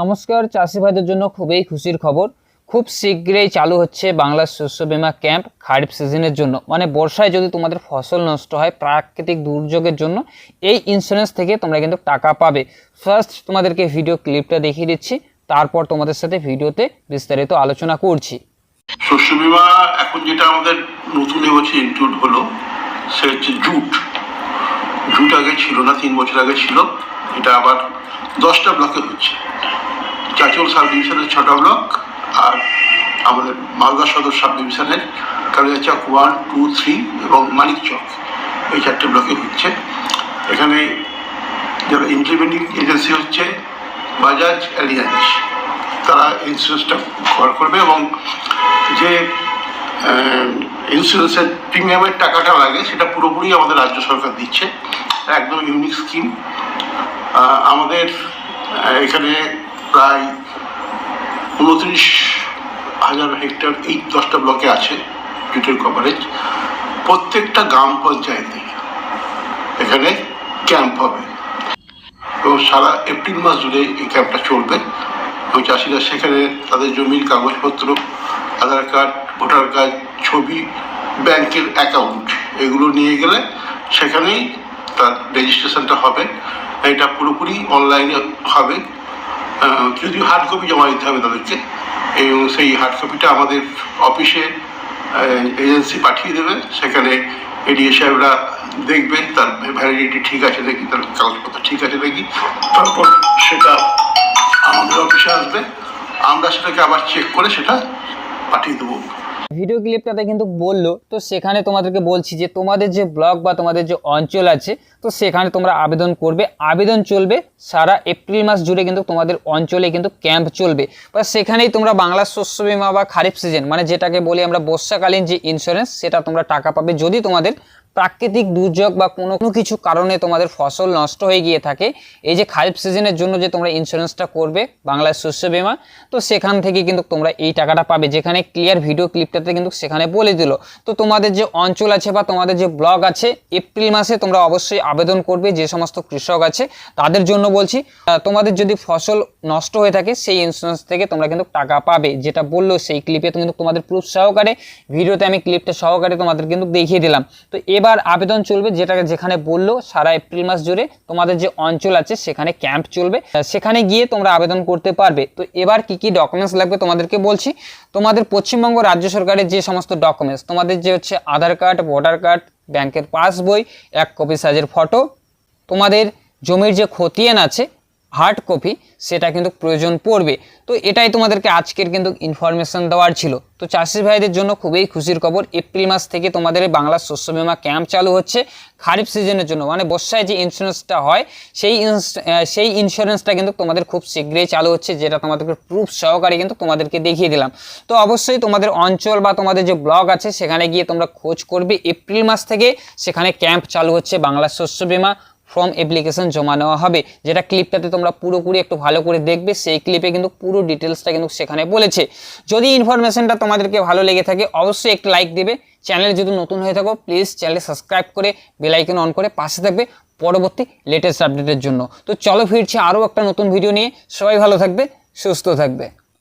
নমস্কার, চাষি ভাইদের জন্য খুবই খুশির খবর। খুব শীঘ্রই চালু হচ্ছে বাংলার শস্য বীমা ক্যাম্প খারিফ সিজনের জন্য। মানে বর্ষায় যদি তোমাদের ফসল নষ্ট হয় প্রাকৃতিক দুর্যোগের জন্য, এই ইন্স্যুরেন্স থেকে তোমরা কিন্তু টাকা পাবে। ফার্স্ট তোমাদেরকে ভিডিও ক্লিপটা দেখিয়ে দিচ্ছি, তারপর তোমাদের সাথে ভিডিওতে বিস্তারিত আলোচনা করছি। শস্য বীমা এখন যেটা আমাদের নতুন এবছর ইনক্লুড হলো সে হচ্ছে জুট। জুট আগে ছিল না, তিন বছর আগে ছিল। এটা আবার দশটা ব্লকে হচ্ছে চাচল সাব ডিভিশনের ছটা ব্লক আর আমাদের মালদা সদর সাব ডিভিশনের কালিয়াচক ওয়ান টু থ্রি এবং মানিকচক এই চারটে ব্লকে হচ্ছে এখানে যারা ইমপ্লিমেন্টিং এজেন্সি হচ্ছে বাজাজ অ্যালিয়ান্স তারা ইন্স্যুরেন্সটা কভার করবে এবং যে ইন্স্যুরেন্সের প্রিমিয়ামের টাকাটা লাগে, সেটা পুরোপুরি আমাদের রাজ্য সরকার দিচ্ছে। একদম ইউনিক স্কিম আমাদের এখানে প্রায় উনত্রিশ হাজার হেক্টর এই দশটা ব্লকে আছে জুটের কভারেজ প্রত্যেকটা গ্রাম পঞ্চায়েতে এখানে ক্যাম্প হবে। এবং সারা এপ্রিল মাস জুড়ে এই ক্যাম্পটা চলবে। এবং চাষিরা সেখানে তাদের জমির কাগজপত্র, আধার কার্ড, ভোটার কার্ড, ছবি, ব্যাংকের অ্যাকাউন্ট এগুলো নিয়ে গেলে সেখানেই তার রেজিস্ট্রেশনটা হবে, এটা পুরোপুরি অনলাইনে হবে। যদিও হার্ড কপি জমা দিতে হবে তাদেরকে। এবং সেই হার্ড কপিটা আমাদের অফিসে এজেন্সি পাঠিয়ে দেবে। সেখানে এডিএ সাহেবরা দেখবে, তার ভ্যালিডিটি ঠিক আছে নাকি, তার কাগজপত্র ঠিক আছে নাকি। তারপর সেটা আমাদের অফিসে আসবে। আমরা সেটাকে আবার চেক করে সেটা পাঠিয়ে দেবো। ভিডিও ক্লিপটাতে কিন্তু বলল, তো সেখানে তোমাদেরকে বলছি যে তোমাদের যে ব্লক বা তোমাদের যে অঞ্চল আছে, তো সেখানে তোমরা আবেদন করবে। আবেদন চলবে সারা এপ্রিল মাস জুড়ে কিন্তু তোমাদের অঞ্চলে কিন্তু ক্যাম্প চলবে। বা সেখানেই তোমরা বাংলার শস্য বিমা বা খারিফ সিজন মানে যেটাকে বলি আমরা বর্ষাকালীন যে ইন্স্যুরেন্স সেটা তোমরা টাকা পাবে যদি তোমাদের প্রাকৃতিক দুর্যোগ বা কোনো কোনো কিছু কারণে তোমাদের ফসল নষ্ট হয়ে গিয়ে থাকে, এই যে খারিফ সিজনের জন্য যে তোমরা ইন্স্যুরেন্সটা করবে বাংলার শস্য বীমা, তো সেখান থেকে কিন্তু তোমরা এই টাকাটা পাবে, যেখানে ক্লিয়ার ভিডিও ক্লিপটাতে কিন্তু সেখানে বলে দিল। তো তোমাদের যে অঞ্চল আছে বা তোমাদের যে ব্লগ আছে, এপ্রিল মাসে তোমরা অবশ্যই আবেদন করবে, যে সমস্ত কৃষক আছে, তাদের জন্য বলছি তোমাদের যদি ফসল নষ্ট হয়ে থাকে, সেই ইন্স্যুরেন্স থেকে তোমরা কিন্তু টাকা পাবে। যেটা বলল সেই ক্লিপে কিন্তু তোমাদের প্রুফ সহকারে ভিডিওতে আমি ক্লিপটা সহকারে তোমাদের কিন্তু দেখিয়ে দিলাম। তো এবার আবেদন চলবে যেটা যেখানে বলল, সারা এপ্রিল মাস জুড়ে তোমাদের যে অঞ্চল আছে সেখানে ক্যাম্প চলবে। সেখানে গিয়ে তোমরা আবেদন করতে পারবে। তো এবার কি কি ডকুমেন্টস লাগবে তোমাদেরকে বলছি। তোমাদের পশ্চিমবঙ্গ রাজ্য সরকারের যে সমস্ত ডকুমেন্টস তোমাদের যে হচ্ছে আধার কার্ড, ভোটার কার্ড, ব্যাংকের পাসবই, এক কপি সাইজের ফটো তোমাদের জমির যে খতিয়ান আছে হার্ড কপি সেটা কিন্তু প্রয়োজন পড়বে। তো এটাই তোমাদেরকে আজকের কিন্তু ইনফরমেশন দেওয়ার ছিল। তো চাষি ভাইদের জন্য খুবই খুশির খবর এপ্রিল মাস থেকে তোমাদের বাংলা শস্য বীমা ক্যাম্প চালু হচ্ছে। খারিফ সিজনের জন্য মানে বর্ষায় যে ইন্স্যুরেন্সটা হয়, সেই সেই ইন্স্যুরেন্সটা কিন্তু তোমাদের খুব শীঘ্রই চালু হচ্ছে, যেটা তোমাদেরকে প্রুফ সহকারে কিন্তু তোমাদেরকে দেখিয়ে দিলাম। তো অবশ্যই তোমাদের অঞ্চল বা তোমাদের যে ব্লগ আছে, সেখানে গিয়ে তোমরা খোঁজ করবে এপ্রিল মাস থেকে সেখানে ক্যাম্প চালু হচ্ছে বাংলা শস্য বীমা। ফর্ম অ্যাপ্লিকেশন জমা নেওয়া হবে। যেটা ক্লিপটাতে তোমরা পুরোপুরি একটু ভালো করে দেখবে, সেই ক্লিপে কিন্তু পুরো ডিটেলসটা কিন্তু সেখানে বলেছে। যদি ইনফরমেশনটা তোমাদেরকে ভালো লেগে থাকে, অবশ্যই একটু লাইক দেবে। চ্যানেল যদি নতুন হয়ে থাকো প্লিজ চ্যানেল সাবস্ক্রাইব করে বেল আইকন অন করে পাশে থাকবে পরবর্তী লেটেস্ট আপডেটের জন্য। তো চলো ফিরছি আরও একটা নতুন ভিডিও নিয়ে। সবাই ভালো থাকবে, সুস্থ থাকবে।